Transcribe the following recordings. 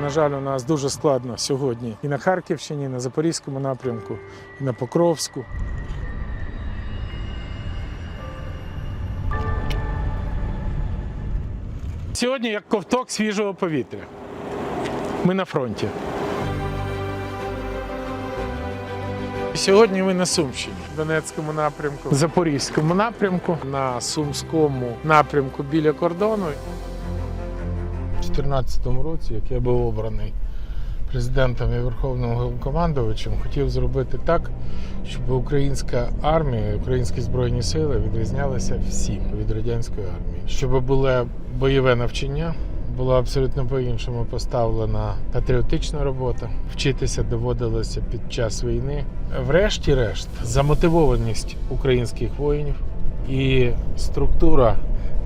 на жаль, у нас дуже складно сьогодні і на Харківщині, і на Запорізькому напрямку, і на Покровську. Сьогодні як ковток свіжого повітря. Ми на фронті. Сьогодні ми на Сумщині, в Донецькому напрямку, Запорізькому напрямку, на Сумському напрямку біля кордону. У 2014 році, як я був обраний президентом і верховним головнокомандувачем, хотів зробити так, щоб українська армія, українські збройні сили відрізнялися всім від радянської армії, щоб було бойове навчання. Була абсолютно по-іншому поставлена патріотична робота. Вчитися доводилося під час війни. Врешті-решт, замотивованість українських воїнів і структура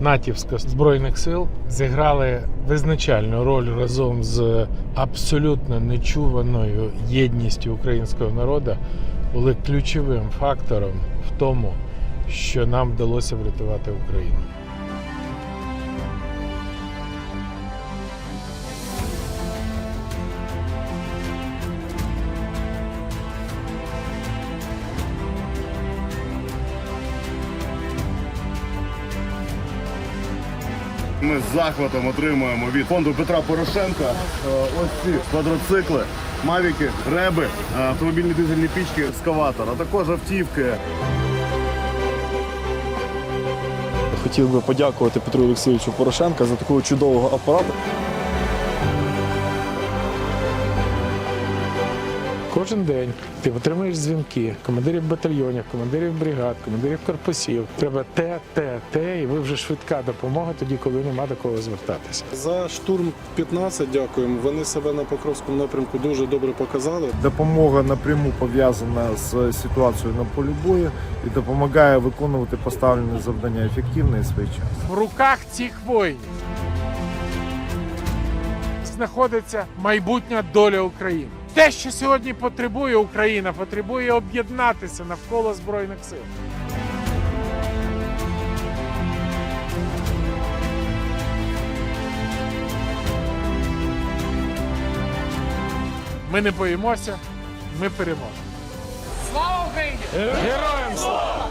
натівська збройних сил зіграли визначальну роль разом з абсолютно нечуваною єдністю українського народу, були ключовим фактором в тому, що нам вдалося врятувати Україну. Ми з захватом отримуємо від фонду Петра Порошенка е, ось ці квадроцикли, мавіки, реби, е, автомобільні дизельні пічки, ескаватор, а також автівки. Хотів би подякувати Петру Олексійовичу Порошенка за такого чудового апарату. Кожен день ти отримуєш дзвінки командирів батальйонів, командирів бригад, командирів корпусів. Треба те, те, те, і ви вже швидка допомога тоді, коли нема до кого звертатися. За штурм 15 дякуємо. Вони себе на Покровському напрямку дуже добре показали. Допомога напряму пов'язана з ситуацією на полі бою і допомагає виконувати поставлені завдання ефективно і своєчасно. В руках цих воїнів знаходиться майбутня доля України. Те, що сьогодні потребує Україна, потребує об'єднатися навколо Збройних сил. Ми не боїмося, ми переможемо. Слава Україні! Героям слава!